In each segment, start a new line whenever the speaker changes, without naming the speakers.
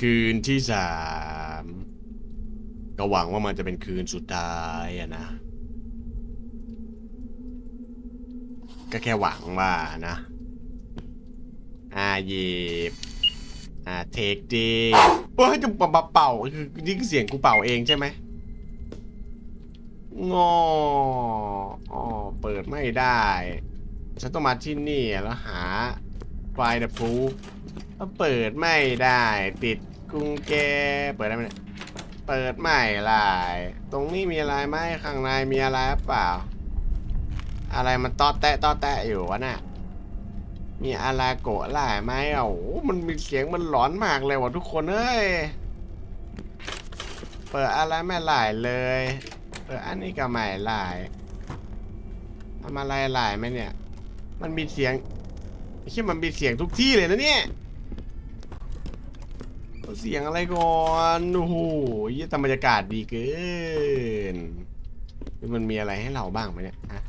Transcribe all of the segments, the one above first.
คืนที่สามก็หวังว่ามันจะเป็นคืนสุดท้ายอะนะ ก็แค่หวังว่านะอ่าหยิบอ่าเทคดีเฮ้ยจะเป่าเป่าคือนี่คือเสียงกูเป่าเองใช่ไหมงออ๋อเปิดไม่ได้ ฉันต้องมาที่นี่แล้วหาไฟล์เดพูถ้าเปิดไม่ได้ติด กุญแจเปิดได้ไหมเนี่ย เปิดไม่ได้ตรงนี้มีอะไรไหมข้างในมีอะไรหรือเปล่า อะไรมันตอแตะตอแตะอยู่วะน่ะ มีอะไรโกะหลายไหมอะโอ้โหมันมีเสียงมันหลอนมากเลยว่ะทุกคนเอ้ย เปิดอะไรไม่หลายเลย เปิดอันนี้ก็ไม่หลายทำอะไรหลายไหมเนี่ย มันมีเสียงไอ้ที่มันมีเสียงทุกที่เลยนะเนี่ย เสียงอะไรก่อนโอ้โหยี่แต่บรรยากาศดีเกินมันมีอะไรให้เราบ้างไหมเนี่ยฮะ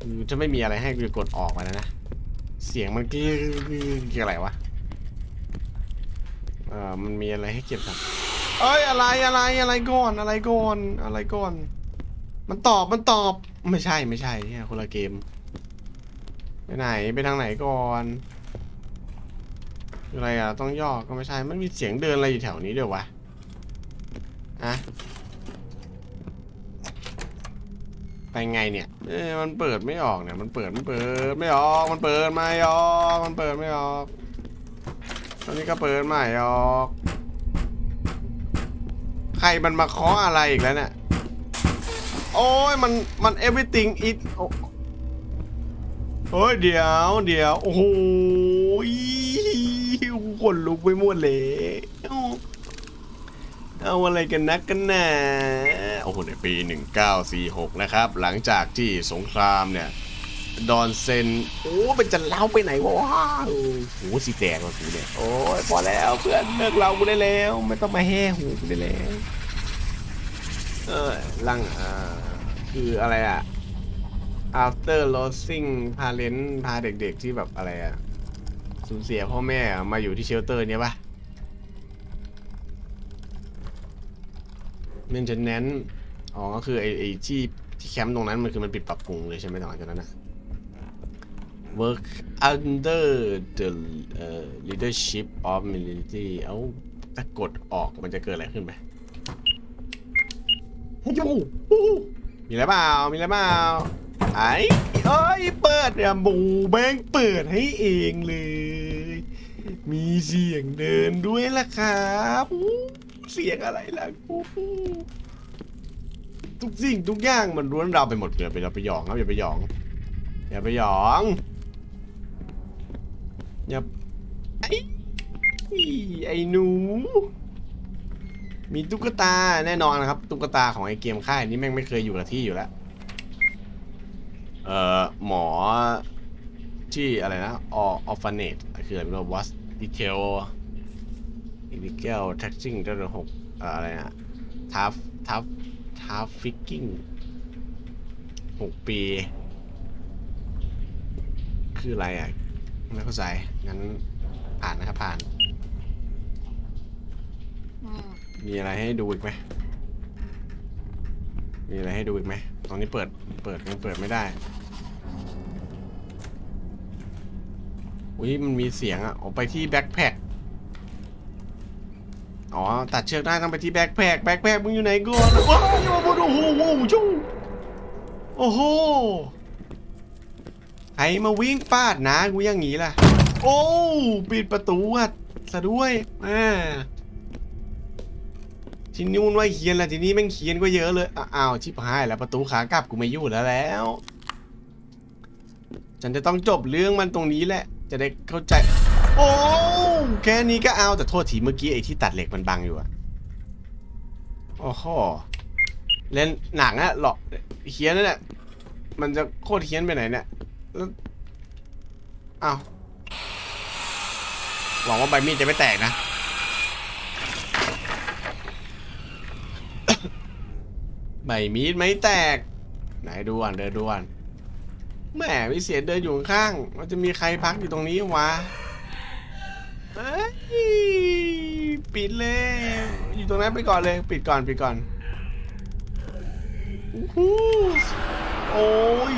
คือจะไม่มีอะไรให้กูกดออกมาแล้วนะ เสียงมันคือคืออะไรวะ เออมันมีอะไรให้เก็บครับเอ้ยอะไรอะไรอะไรก่อนอะไรก่อนอะไรก่อน มันตอบมันตอบไม่ใช่ไม่ใช่เนี่ยคนละเกม ไปไหนไปทางไหนก่อน อะไรอะ ต้องย่อก็ไม่ใช่ มันมีเสียงเดินอะไรอยู่แถวนี้ด้วยวะอะไปไงเนี่ยเอ้ยมันเปิดไม่ออกเนี่ย มันเปิดมันเปิดไม่ออก มันเปิดไม่ออก มันเปิดไม่ออกตอนนี้ก็เปิดไม่ออก ใครมันมาเคาะอะไรอีกแล้วเนี่ย โอ้ยมันมัน everything it โอ้เฮ้ยเดี๋ยวเดี๋ยวโอ้โห ขนลุกไปหมดเลยเอาอะไรกันนักกันนะโอ้โหในปี 1946 นะครับ หลังจากที่สงครามเนี่ย ดอนเซน โอ้มันจะเล่าไปไหนวะโอ้โหสีแตกว่ะกูเนี่ย โอ้ยพอแล้วเพื่อนเลิกเรากูได้แล้ว ไม่ต้องมาแห่หูกูได้แล้ว เออลังอ่าคืออะไรอะ after losing parent พาเด็กๆที่แบบอะไรอะ สูญเสียพ่อแม่มาอยู่ที่เชลเตอร์เนี้ยปะ maintenance อ๋อก็คือไอ้ไอ้ที่ที่แคมป์ตรงนั้นมันคือมันปิดปรับปรุงเลยใช่ไหมตอนจากนั้นนะ work under the uh, leadership of military เอ้าถ้ากดออกมันจะเกิดอะไรขึ้นไหมเฮ้ยยูฮู้มีอะไรเปล่า มีอะไรเปล่า ไอ้เอ้ย เปิดเนี่ยบูแบงเปิดให้เองเลย มีเสียงเดินด้วยล่ะครับเสียงอะไรล่ะทุกสิ่งทุกอย่างมันร้วนเราไปหมดอย่าไปอย่าไปหยองครับอย่าไปหยอง อย่าไปหยองอย่าไอ้ไอ้หนู มีตุ๊กตาแน่นอนนะครับตุ๊กตาของไอ้เกมค่ายนี้แม่งไม่เคยอยู่กับที่อยู่แล้วเอ่อหมอที่อะไรนะออฟฟาเนตคืออะไรไม่รู้วัส ดีเทลอิลิเกลแท็กซิ่งเดือนหกอะไรนะทัฟทัฟทัฟฟิกกิ้งหกปี คืออะไรอะ ไม่เข้าใจ งั้นผ่านนะครับผ่าน
อืม
มีอะไรให้ดูอีกไหม มีอะไรให้ดูอีกไหม ตอนนี้เปิด เปิดยังเปิดไม่ได้ อุ้ยมันมีเสียงอะออกไปที่แบ็คแพคอ๋อตัดเชือกได้ต้องไปที่แบ็คแพคแบ็คแพคมึงอยู่ไหนก่อนว้าวโอ้โหโอ้โหชูโอ้โหใครมาวิ่งปาดนะกูยังงี้ล่ะ โอ้ปิดประตูอะซะด้วยอ่าที่นู่นว่าเฮียนแหละทีนี้แม่งเฮียนก็เยอะเลยอ้าอ้าวชิบหายแล้วประตูขากลับกูไม่อยู่แล้วแล้ว ฉันจะต้องจบเรื่องมันตรงนี้แหละ จะได้เข้าใจ โอ้แค่นี้ก็เอาแต่โทษทีเมื่อกี้ไอ้ที่ตัดเหล็กมันบังอยู่อะโอ้โหเล่นหนังอะหรอกเฮียนนั่นแหละมันจะโคตรเฮียนไปไหนเนี่ยแล้วอ้าวหวังว่าใบมีดจะไม่แตกนะใบมีดไม่แตก ไหนดูอะเดินดูอะ แหมวิเศษเดินอยู่ข้างมันจะมีใครพักอยู่ตรงนี้วะเอ้ยปิดเลย อยู่ตรงนั้นไปก่อนเลย ปิดก่อนปิดก่อนอู้หูโอ้ย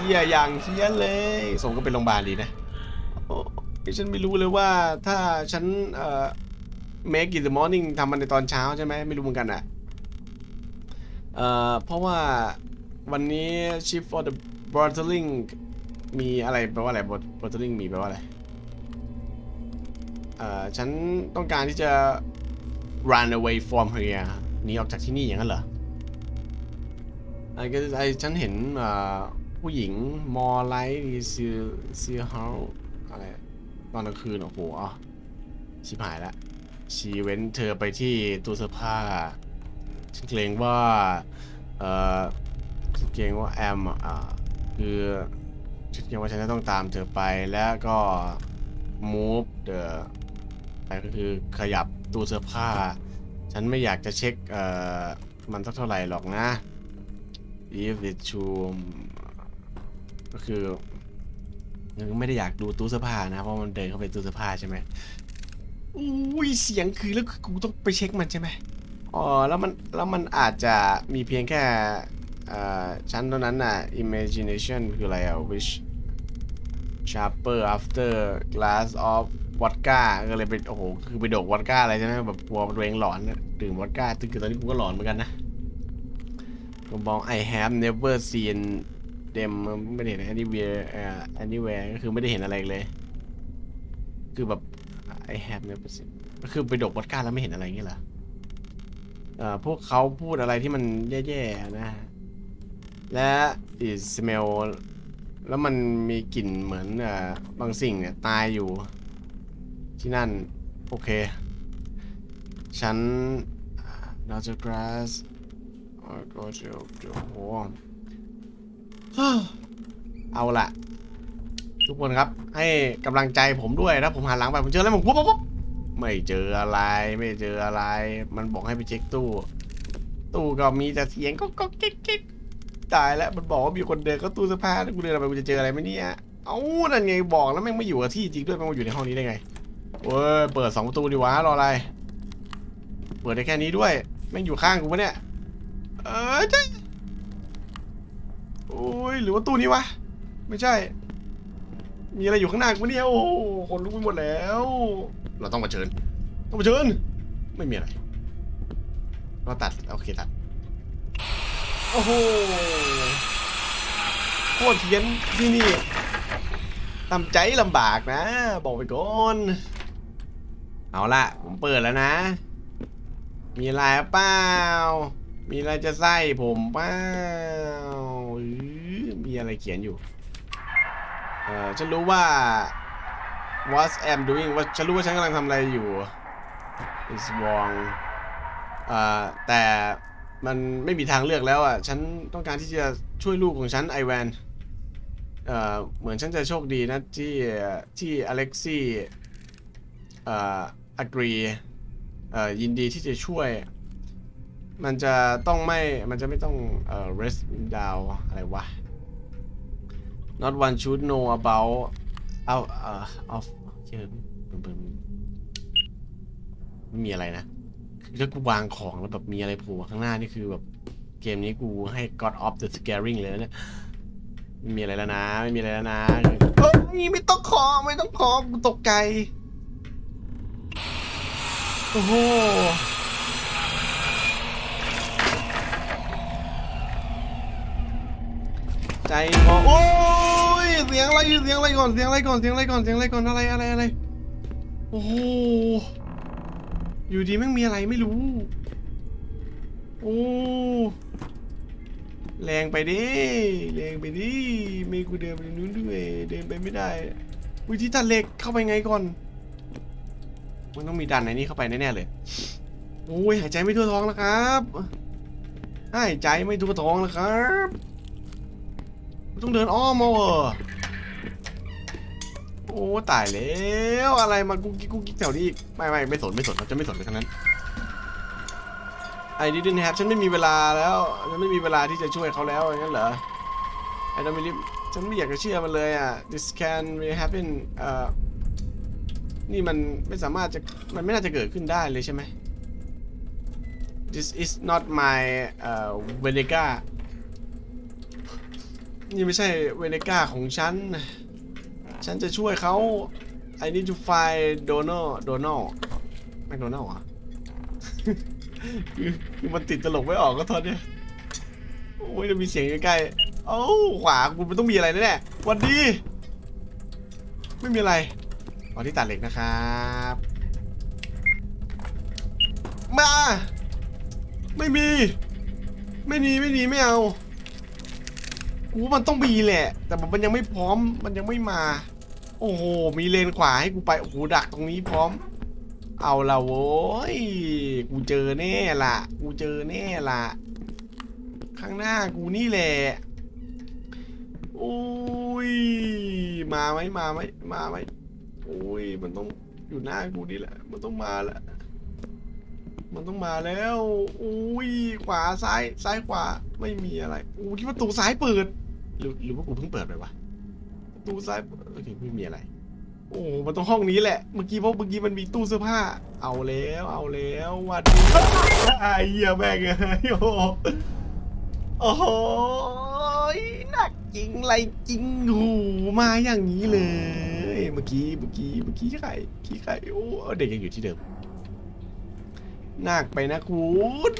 เหี้ยอย่างเชี่ยเลยส่งก็เป็นโรงพยาบาลดีนะโอ้ฉันไม่รู้เลยว่าถ้าฉันเอ่อ make in the morning ทำมันในตอนเช้าใช่ไหมไม่รู้เหมือนกันอะ เอ่อ เพราะว่าวันนี้ shift for the bottling มีอะไรแปลว่าอะไร bot- bottling มีแปลว่าอะไรเอ่อฉันต้องการที่จะ run away from here หนีออกจากที่นี่อย่างนั้นเหรอไอ้ก็ไอ้ฉันเห็นผู้หญิงมอไลท์ซีซีเฮาอะไรตอนกลางคืนโอ้โหอะชิบหายแล้วชีเว้นเธอไปที่ตู้เสื้อผ้าฉันเกรงว่า เอ่อเกรงว่าแอมอะ คือฉันเกรงว่าฉันจะต้องตามเธอไปแล้วก็ move the ไปก็คือขยับตู้เสื้อผ้า ฉันไม่อยากจะเช็คเอ่อมันสักเท่าไหร่หรอกนะ if it to ก็คือยังไม่ได้อยากดูตู้เสื้อผ้านะ เพราะมันเดินเข้าไปตู้เสื้อผ้าใช่ไหมอุ้ยเสียงคือแล้วคือกูต้องไปเช็คมันใช่ไหมอ๋อแล้วมันแล้วมันอาจจะมีเพียงแค่ อ่อชั้นเท่านั้นน่ะ imagination คืออะไรอะ wish sharper after glass of vodka ก็เลยไปโอ้โหคือไปโดกวอดก้าอะไรใช่ไหมแบบกลัวตัวเองหลอนนะดื่มวอดก้าตึงคือตอนนี้กูก็หลอนเหมือนกันนะผมบอก I have never seen them ไม่เห็น anywhere เอ่อ anywhere ก็คือไม่ได้เห็นอะไรเลย คือแบบ I have never seen ก็คือไปดกวอดก้าแล้วไม่เห็นอะไรอย่างเงี้ยเหรอเอ่อพวกเขาพูดอะไรที่มันแย่ๆนะ และ it smell แล้วมันมีกลิ่นเหมือนเอ่อบางสิ่งเนี่ยตายอยู่ที่นั่น โอเค ฉัน Dr. Grass ก็จะโอ้โหเอาละทุกคนครับ ให้กำลังใจผมด้วยถ้าผมหันหลังไป ผมเจออะไรผมปุ๊บปุ๊บปุ๊บไม่เจออะไร ไม่เจออะไร มันบอกให้ไปเช็คตู้ ตู้ก็มีแต่เสียงก็ก็เก๊กเก๊ก ตายแล้วมันบอกว่ามีคนเดินเข้าตู้เสื้อผ้าแล้วกูเดินไปกูจะเจออะไรไหมเนี่ยเอ้านั่นไงบอกแล้วแม่งไม่อยู่กับที่จริงด้วยแม่งมาอยู่ในห้องนี้ได้ไงเว้ยเปิดสองประตูดีวะรออะไร เปิดได้แค่นี้ด้วยแม่งอยู่ข้างกูปะเนี่ยเออใช่โอ้ยหรือว่าตู้นี้วะไม่ใช่ มีอะไรอยู่ข้างหน้ากูเนี่ยโอ้คนลุกไปหมดแล้ว เราต้องมาเชิญ ต้องมาเชิญ ไม่มีอะไรก็ตัดโอเคตัด โอ้โหโคตรเทียนที่นี่ทำใจลำบากนะ บอกไปก่อน เอาละผมเปิดแล้วนะ มีอะไรเปล่า มีอะไรจะใส่ผมเปล่าอื้อมีอะไรเขียนอยู่ เออฉันรู้ว่า what am doing ว่าฉันรู้ว่าฉันกำลังทำอะไรอยู่ is wrong เอ่อแต่ มันไม่มีทางเลือกแล้วอะ ฉันต้องการที่จะช่วยลูกของฉันไอแวนเอ่อเหมือนฉันจะโชคดีนะที่ที่อเล็กซี่เอ่อ agree เอ่อยินดีที่จะช่วย มันจะต้องไม่ มันจะไม่ต้องเอ่อ rest down อะไรวะ not one should know about เอาเอ่อ of เชื่อมันเป็นไม่มีอะไรนะ ถ้ากูวางของแล้วแบบมีอะไรโผล่ข้างหน้านี่คือแบบเกมนี้กูให้ God of the Scaring เลยนะเนี่ยไม่มีอะไรแล้วนะ ไม่มีอะไรแล้วนะเฮ้ยไม่ต้องขอไม่ต้องขอกูตกใจโอ้โหใจพอโอ้ยเสียงอะไรเสียงอะไรก่อนเสียงอะไรก่อนเสียงอะไรก่อนเสียงอะไรก่อนอะไรอะไรอะไรโอ้โห อยู่ดีแม่งมีอะไรไม่รู้ โอ้ แรงไปดิ แรงไปดิไม่กูเดินไปนู้นด้วยเดินไปไม่ได้วิธีตัดเหล็กเข้าไปไงก่อน มันต้องมีดันในนี้เข้าไปแน่ๆเลย โอ้ยหายใจไม่ทั่วท้องแล้วครับหายใจไม่ทั่วท้องแล้วครับ ต้องเดินอ้อมมาเหรอ โอ้ตายแล้วอะไรมากุ๊กกิ๊กกุ๊กกิ๊กแถวนี้อีกไม่ไม่ไม่สนไม่สนเราจะไม่สนเลยทั้งนั้นไอ้ดิดินแฮปฉันไม่มีเวลาแล้วฉันไม่มีเวลาที่จะช่วยเขาแล้วอย่างนั้นเหรอไอ้ดอมิลิฉันไม่อยากจะเชื่อมันเลยอะ this can really happen เอ่อนี่มันไม่สามารถจะ มันไม่น่าจะเกิดขึ้นได้เลยใช่ไหม This is not my เอ่อเวเนก้านี่ไม่ใช่เวเนก้าของฉัน ฉันจะช่วยเขา I need to find Donald Donald ไม่ Donald อะคือมันติดตลกไม่ออกก็ตอนเนี้ยโอ้ยจะมีเสียงใกล้ๆเอ้าขวาคุณมันต้องมีอะไรแน่ๆหวันดี ไม่มีอะไรอ๋อที่ตัดเหล็กนะครับ มา ไม่มี ไม่มีไม่มีไม่เอากูมันต้องมีแหละ แต่มันยังไม่พร้อมมันยังไม่มา โอ้โหมีเลนขวาให้กูไปโอ้โหดักตรงนี้พร้อม เอาละโว้ยกูเจอแน่ละกูเจอแน่ละข้างหน้ากูนี่แหละโอ้ยมาไหมมาไหมมาไหมโอ้ยมันต้องอยู่หน้ากูนี่แหละ มันต้องมาแล้วมันต้องมาแล้วอุ้ยขวาซ้ายซ้ายขวาไม่มีอะไรอู้ที่ประตูซ้ายเปิดหรือหรือว่ากูเพิ่งเปิดไปวะประ ตู้ซ้ายโอเคไม่มีอะไร โอ้มันต้องห้องนี้แหละ เมื่อกี้เพราะเมื่อกี้มันมีตู้เสื้อผ้า เอาแล้วเอาแล้ววัดดีไอ้เหี้ยแม่งเอ้ยโอ้โหโอ้โหหนักจริงไรจริงหูมาอย่างนี้เลย เมื่อกี้เมื่อกี้เมื่อกี้ใครขี้ใครโอ้เด็กยังอยู่ที่เดิมหนักไปนะคุณ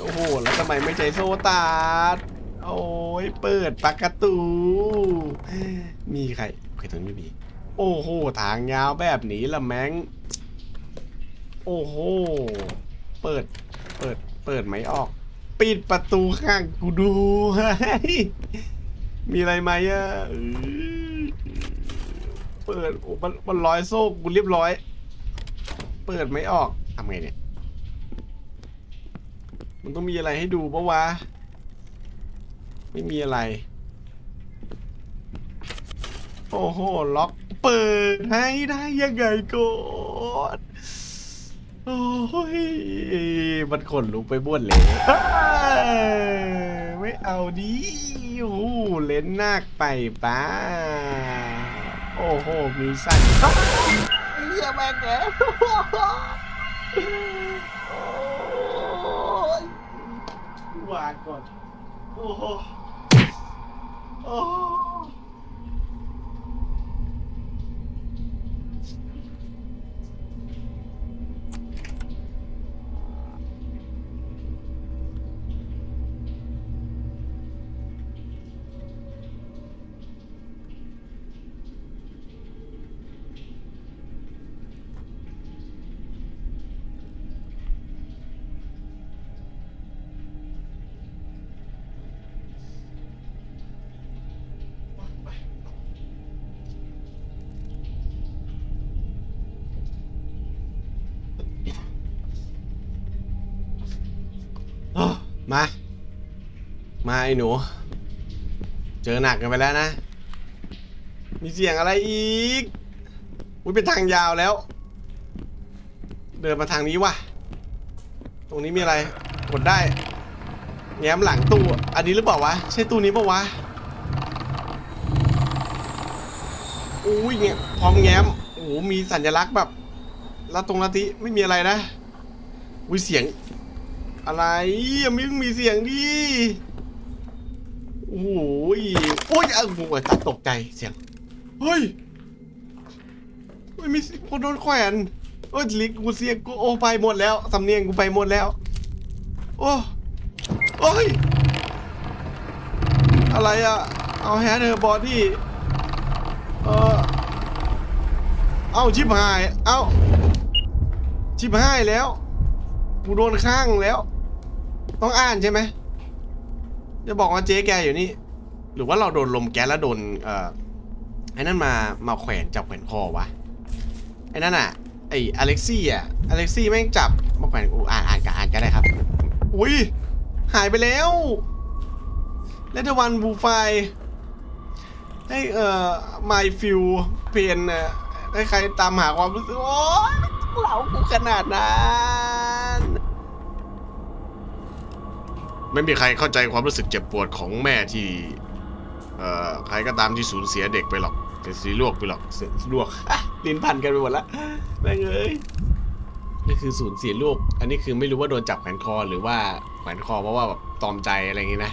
โอ้โห แล้วทำไมไม่ใจโซตาร์ด โอ้ยเปิดปากกระตู มีใครโอเคตรงนี้ไม่มี โอ้โหทางยาวแบบนี้ละแมงโอ้โห เปิด เปิด เปิดไม่ออก ปิดประตูข้างกูดู มีอะไรไหมอะเออเปิดโอ้มันมันร้อยโซ่กูเรียบร้อย เปิดไม่ออกทำไงเนี่ย มันต้องมีอะไรให้ดูปะวะ ไม่มีอะไร โอ้โห ล็อกเปิดให้ได้ยังไงก่อนโอ้ย มันขนลุกไปบ้วนเลย ไม่เอาดิโอ้โหเล่นนักไปป้า โอ้โห มีสั้นเฮียแม่งแกวางก่อน โอ้ โมา มาไอ้หนู เจอหนักกันไปแล้วนะ มีเสียงอะไรอีกอุ้ยเป็นทางยาวแล้ว เดินมาทางนี้ว่ะ ตรงนี้มีอะไร กดได้ แง้มหลังตู้ อันนี้หรือเปล่าวะ ใช่ตู้นี้ปล่าวะอุ้ยเงี้ยพร้อมแง้ม โอ้โห มีสัญลักษณ์แบบละตรงละทิไม่มีอะไรนะอุ้ยเสียง อะไรยังไม่มีเสียงดิโอ้โหยโอ้ยออโอ้ยตกใจเสียง เฮ้ยไม่มีคนโดนแขวนโอ้ยลิกกูเสียงกูโอ้ไปหมดแล้วสำเนียงกูไปหมดแล้ว โอ้โอ้ยอะไรอะเอาแฮนเธอบอดี้เออเอาชิบหาย เอาชิบหายแล้วกูโดนข้างแล้ว ต้องอ่านใช่ไหมจะบอกว่าเจ๊แกอยู่นี่ หรือว่าเราโดนลมแก๊สแล้วโดนเอ่อไอ้นั่นมามาแขวนจับแขวนคอวะไอ้นั่นอะไอ้อเล็กซี่อะอเล็กซี่แม่งจับมาแขวนอูอ่านอ่านกันอ่านกันได้ครับ อุ้ยหายไปแล้วเลตวันบูไฟให้เอ่อ my feel pain เอ่อให้ใครตามหาความรู้สึกโอ๊ยเหลากูขนาดนั้น ไม่มีใครเข้าใจความรู้สึกเจ็บปวดของแม่ที่เอ่อใครก็ตามที่สูญเสียเด็กไปหรอกจะสีลวกไปหรอกเสียลวก ลิ้นพันกันไปหมดละแม่งเอ้ยนี่คือศูนย์เสียลูก อันนี้คือไม่รู้ว่าโดนจับแขวนคอหรือว่าแขวนคอเพราะว่าแบบตอมใจอะไรอย่างงี้นะ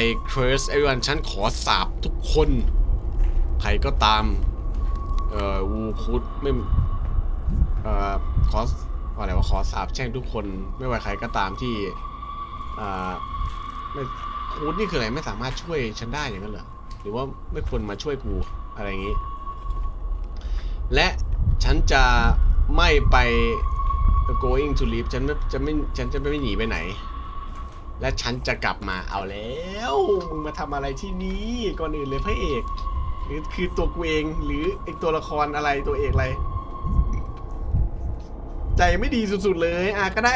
I curse everyone ฉันขอสาบทุกคน ใครก็ตาม เอ่อวูคุดไม่ เอ่อขออะไรว่าขอสาบแช่งทุกคน ไม่ว่าใครก็ตามที่ อ่าไม่คูดนี่คืออะไรไม่สามารถช่วยฉันได้อย่างนั้นเหรอหรือว่าไม่ควรมาช่วยกูอะไรอย่างนี้ และฉันจะไม่ไป going to leave ฉันจะไม่ฉันจะไม่หนีไปไหน และฉันจะกลับมาเอาแล้วมึงมาทำอะไรที่นี่ก่อนอื่นเลยพระเอกหรือคือตัวกูเองหรือไอตัวละครอะไรตัวเอกอะไร ใจไม่ดีสุดๆเลยอะก็ได้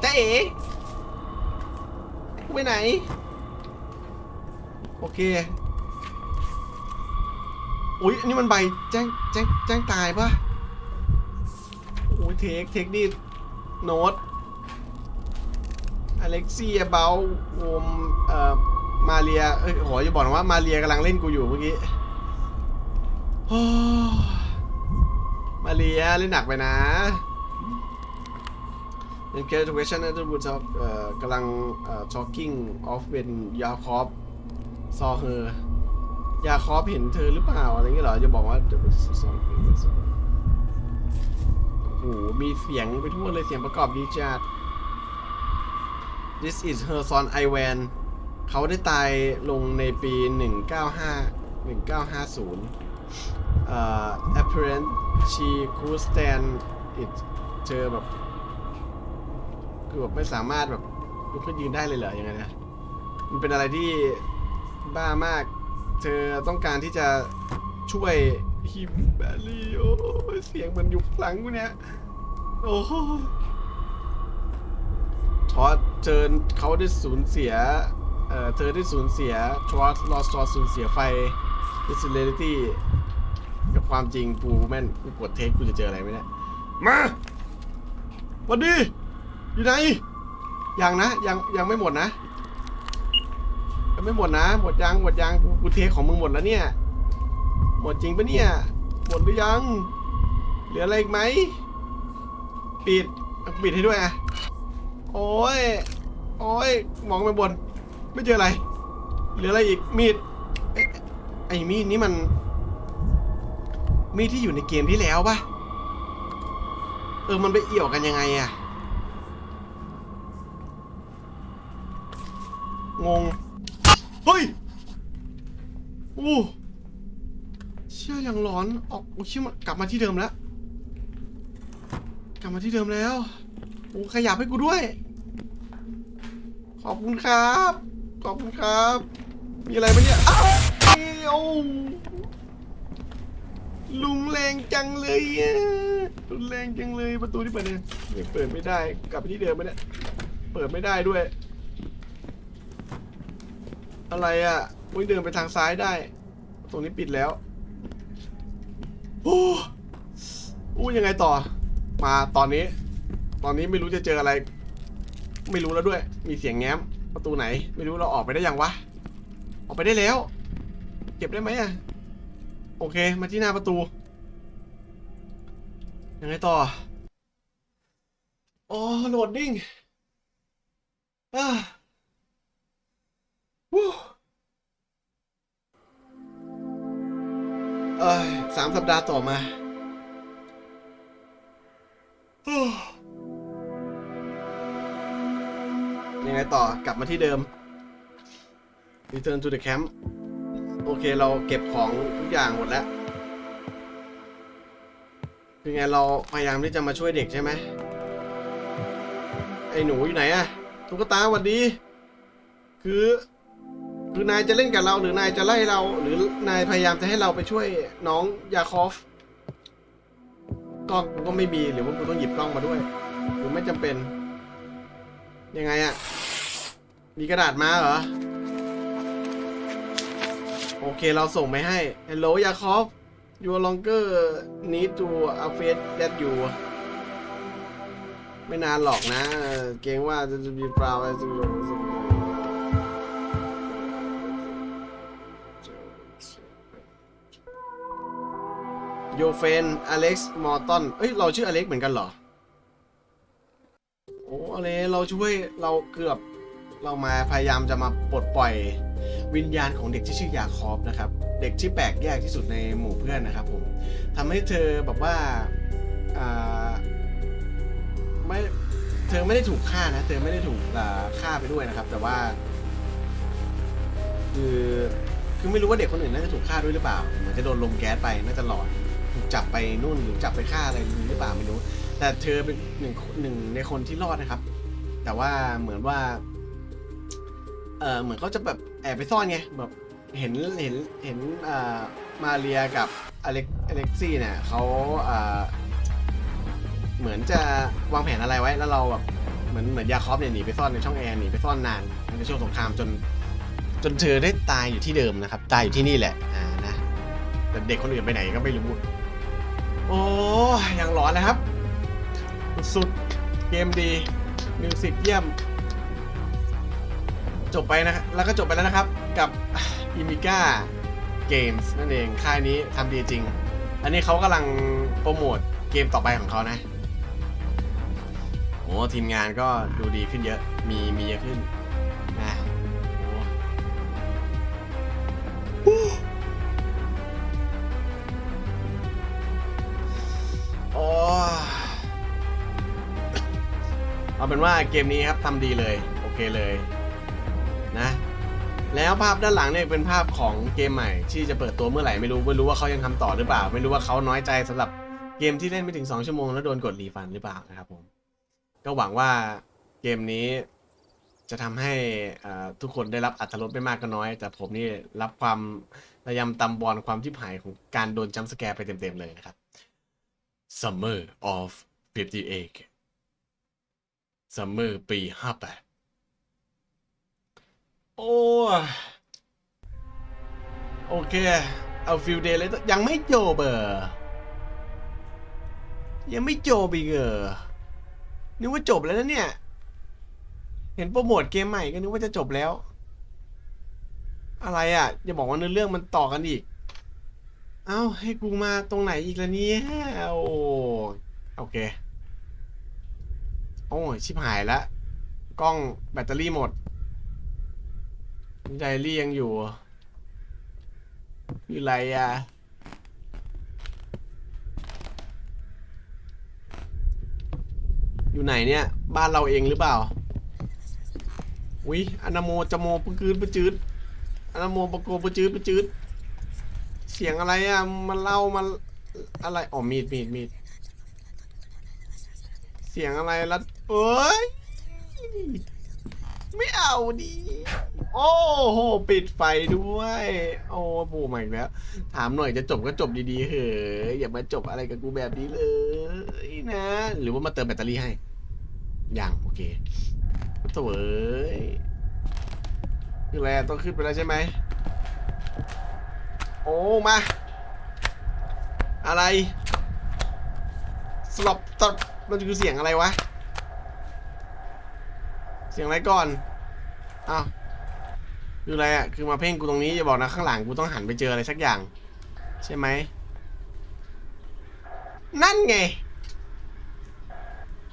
เอ๋ ไปไหน โอเคอุ้ยอันนี่มันใบแจ้งแจ้งแจ้งตายปะโอ้ยเทคเทคดิโน้ตอเล็กซี่เบลวมเอ่อมาเรียเอ้ยโหอย่าบอกนะว่ามาเรียกำลังเล่นกูอยู่เมื่อกี้มาเรียเล่นหนักไปนะ In case of question that would talk เอ่อกำลังเอ่อ talking of when Yakov saw her ยาคอฟเห็นเธอหรือเปล่าอะไรเงี้ยเหรอจะบอกว่า there was something that's- โอ้โหมีเสียงไปทั่วเลยเสียงประกอบดีจัด This is her son Ivan เขาได้ตายลงในปี 195 1950เอ่อ apparent she could stand it เธอแบบ คือแบบไม่สามารถแบบลุกขึ้นยืนได้เลยเหรอยังไงนะมันเป็นอะไรที่บ้ามาก เธอต้องการที่จะช่วยฮิมแบลลี่โอ้เสียงมันอยู่หลังกูเนี่ยโอ้ทอสเจอเขาได้สูญเสียเอ่อเธอได้สูญเสียทอสลอสทอสสูญเสียไฟดิสเลตี้กับความจริงกูแม่นกูกดเทคกูจะเจออะไรไหมเนี่ยมาวันดี อยู่ไหนยังนะยังยังไม่หมดนะยังไม่หมดนะ หมดยังหมดยังกูเทคของมึงหมดแล้วเนี่ย หมดจริงปะเนี่ย หมดหรือยัง เหลืออะไรอีกไหมปิดปิดให้ด้วยอะโอ้ยโอ้ยมองไปบน ไม่เจออะไร เหลืออะไรอีกมีดไอ้มีดนี้มัน มีดที่อยู่ในเกมที่แล้วปะเออมันไปเอี่ยวกันยังไงอะ งง เฮ้ยอู้เชื่ออย่างหลอนออกโอ้เชื่อมากลับมาที่เดิมแล้ว กลับมาที่เดิมแล้วโอ้ขยับให้กูด้วย ขอบคุณครับ ขอบคุณครับ มีอะไรไหมเนี่ยอ้าวเอ้ยโอ้ลุงแรงจังเลยอะลุงแรงจังเลยประตูที่เปิดเนี่ยเปิดไม่ได้ กลับไปที่เดิมไหมเนี่ย เปิดไม่ได้ด้วย อะไรอะอุ้ยเดินไปทางซ้ายได้ ตรงนี้ปิดแล้วโอ้โอ้ยังไงต่อ มาตอนนี้ ตอนนี้ไม่รู้จะเจออะไร ไม่รู้แล้วด้วย มีเสียงแง้ม ประตูไหน ไม่รู้เราออกไปได้ยังวะ ออกไปได้แล้ว เก็บได้ไหมอะ โอเค มาที่หน้าประตู ยังไงต่อ อ๋อโหลดดิ้งอ่า เอ้ยสามสัปดาห์ต่อมาอยังไงต่อกลับมาที่เดิม Return to the camp โอเคเราเก็บของทุกอย่างหมดแล้ว คือไงเราพยายามที่จะมาช่วยเด็กใช่ไหม ไอ้หนูอยู่ไหนอะตุ๊กตาสวัสดี คือ คือนายจะเล่นกับเราหรือนายจะไล่เรา หรือนายพยายามจะให้เราไปช่วยน้องยาคอฟกล้องกูก็ไม่มีหรือว่ากูต้องหยิบกล้องมาด้วยหรือไม่จำเป็น ยังไงอะมีกระดาษมาเหรอ โอเคเราส่งไปให้ Hello ยาคอฟ you longer need to update that you ไม่นานหรอกนะ เกรงว่าจะมีปลาอะไรสักอย่าง โยเฟนอเล็กซ์มอร์ตันเอ้ย เราชื่ออเล็กเหมือนกันเหรอ โอ้อะไรเราช่วยเราเกือบเรามาพยายามจะมาปลดปล่อยวิญญาณของเด็กที่ชื่อยาคอบนะครับ เด็กที่แปลกแยกที่สุดในหมู่เพื่อนนะครับผมทำให้เธอแบบว่าอ่าไม่เธอไม่ได้ถูกฆ่านะ เธอไม่ได้ถูกฆ่าไปด้วยนะครับ แต่ว่า คือคือไม่รู้ว่าเด็กคนอื่นน่าจะถูกฆ่าด้วยหรือเปล่าเหมือนจะโดนลมแก๊สไปน่าจะหลอน จับไปนู่นหรือจับไปฆ่าอะไรหรือเปล่าไม่รู้ แต่เธอเป็นหนึ่งหนึ่งในคนที่รอดนะครับ แต่ว่าเหมือนว่า เออเหมือนเขาจะแบบแอบไปซ่อนไงแบบเห็นเห็นเห็นอ่ามาเรียกับอเล็กอเล็กซี่เนี่ยเขาอ่าเหมือนจะวางแผนอะไรไว้แล้วเราแบบเหมือนเหมือนยาคอฟเนี่ยหนีไปซ่อนในช่องแอร์หนีไปซ่อนนานในช่วงสงครามจน จนเธอได้ตายอยู่ที่เดิมนะครับ ตายอยู่ที่นี่แหละอ่านะแต่เด็กคนอื่นไปไหนก็ไม่รู้ โอ้ยังร้อนนะครับ สุดเกมดี มิวสิกเยี่ยม จบไปนะแล้วก็จบไปแล้วนะครับ กับ i m i g a Games นั่นเอง ค่ายนี้ทำดีจริง อันนี้เขากำลังโปรโมทเกมต่อไปของเขานะโอ้ทีมงานก็ดูดีขึ้นเยอะ มีมีเยอะขึ้น เป็นว่าเกมนี้ครับทำดีเลย โอเคเลยนะแล้วภาพด้านหลังเนี่ยเป็นภาพของเกมใหม่ ที่จะเปิดตัวเมื่อไหร่ไม่รู้ไม่รู้ว่าเขายังทำต่อหรือเปล่า ไม่รู้ว่าเขาน้อยใจสำหรับเกมที่เล่นไม่ถึง 2 ชั่วโมงแล้วโดนกดรีฟันหรือเปล่านะครับผมก็หวังว่าเกมนี้จะทำให้ทุกคนได้รับอัตรสไม่มากก็น้อย แต่ผมนี่รับความระยำตำบอลความทิพหายของการโดนจัมสแกร์ไปเต็มๆเลยนะครับ Summer of 58 Summer ปี58โอ้โอเค เอาฟิลเดย์เลยยังไม่จบเออยังไม่จบอีกเออนึกว่าจบแล้วนะเนี่ย เห็นโปรโมทเกมใหม่ก็นึกว่าจะจบแล้ว อะไรอะอย่าบอกว่าเนื้อเรื่องมันต่อกันอีก เอ้าให้กูมาตรงไหนอีกละเนี่ยโอ้โอเค อ้ยชิบหายและกล้องแบตเตอรี่หมดไดรี่ยังอยู่คือะไรอะอยู่ไหนเนี่ย บ้านเราเองหรือเปล่าอุ้ยอนาโมจโมปะกืดปะจืดอนาโมปะโกปะจืดปะจืดเสียงอะไรอะมันเล่ามันอะไรอ๋อมีดมีดมีดเสียงอะไรละ เอ้ยไม่เอาดิโอ้โห ปิดไฟด้วย โอ้โหใหม่แล้ว ถามหน่อยจะจบก็จบดีๆเฮ้ยอย่ามาจบอะไรกับกูแบบนี้เลยนะ หรือว่ามาเติมแบตเตอรี่ให้ยังโอเคโถ่เอ้ยคืออะไรต้องขึ้นไปแล้วใช่ไหม โอ้ มา อะไร สลบตบมันคือเสียงอะไรวะ เสียงอะไรก่อนอ้าวคืออะไรอะ คือมาเพ่งกูตรงนี้อย่าบอกนะข้างหลังกูต้องหันไปเจออะไรสักอย่าง ใช่ไหม นั่นไง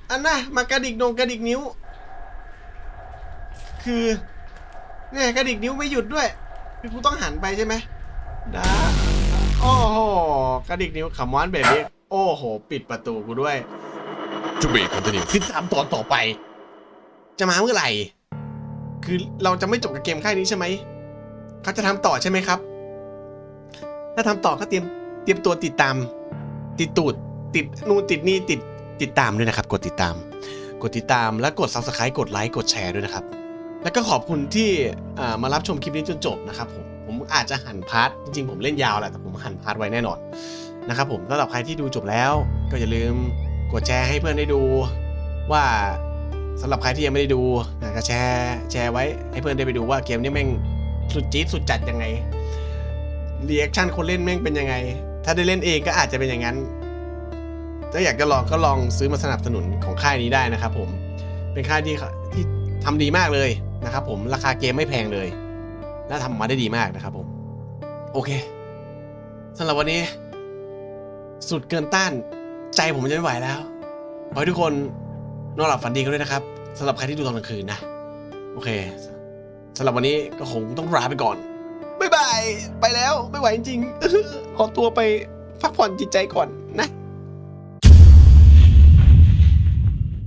อันน่ะมากระดิกนงกระดิกนิ้ว คือเนี่ยกระดิกนิ้วไม่หยุดด้วย คือกูต้องหันไปใช่ไหมดาโอ้โหกระดิกนิ้วขมอนแบบนี้โอ้โห ปิดประตูกูด้วยจูเบคอนติเนียติดตามตอนต่อไป จะมาเมื่อไหร่ คือเราจะไม่จบกับเกมแค่นี้ใช่ไหมเขาจะทำต่อใช่ไหมครับ ถ้าทำต่อก็เตรียมเตรียมตัวติดตาม ติดตูดติดนู่นติดนี่ติดติดตามด้วยนะครับ กดติดตาม กดติดตามแล้วกด subscribe กดไลค์กดแชร์ด้วยนะครับ แล้วก็ขอบคุณที่อ่ามารับชมคลิปนี้จนจบนะครับผมผมอาจจะหันพาร์ทจริงๆผมเล่นยาวแหละแต่ผมหันพาร์ทไว้แน่นอนนะครับผมสำหรับใครที่ดูจบแล้ว ก็อย่าลืมกดแชร์ให้เพื่อนได้ดูว่า สำหรับใครที่ยังไม่ได้ดูนะก็แชร์แชร์ไว้ให้เพื่อนได้ไปดูว่าเกมนี้แม่งสุดจี๊ดสุดจัดยังไงรีแอคชั่นคนเล่นแม่งเป็นยังไง ถ้าได้เล่นเองก็อาจจะเป็นอย่างนั้น ถ้าอยากจะลองก็ลองซื้อมาสนับสนุนของค่ายนี้ได้นะครับผม เป็นค่ายที่ที่ทำดีมากเลยนะครับผม ราคาเกมไม่แพงเลย และทำมาได้ดีมากนะครับผม โอเคสำหรับวันนี้ สุดเกินต้าน ใจผมจะไม่ไหวแล้ว ขอให้ทุกคน นอนหลับฝันดีกันด้วยนะครับสำหรับใครที่ดูตอนกลางคืนนะ โอเคสำหรับวันนี้ก็คงต้องลาไปก่อนบ๊ายบาย ไปแล้ว ไม่ไหวจริงๆขอตัวไปพักผ่อนจิตใจก่อน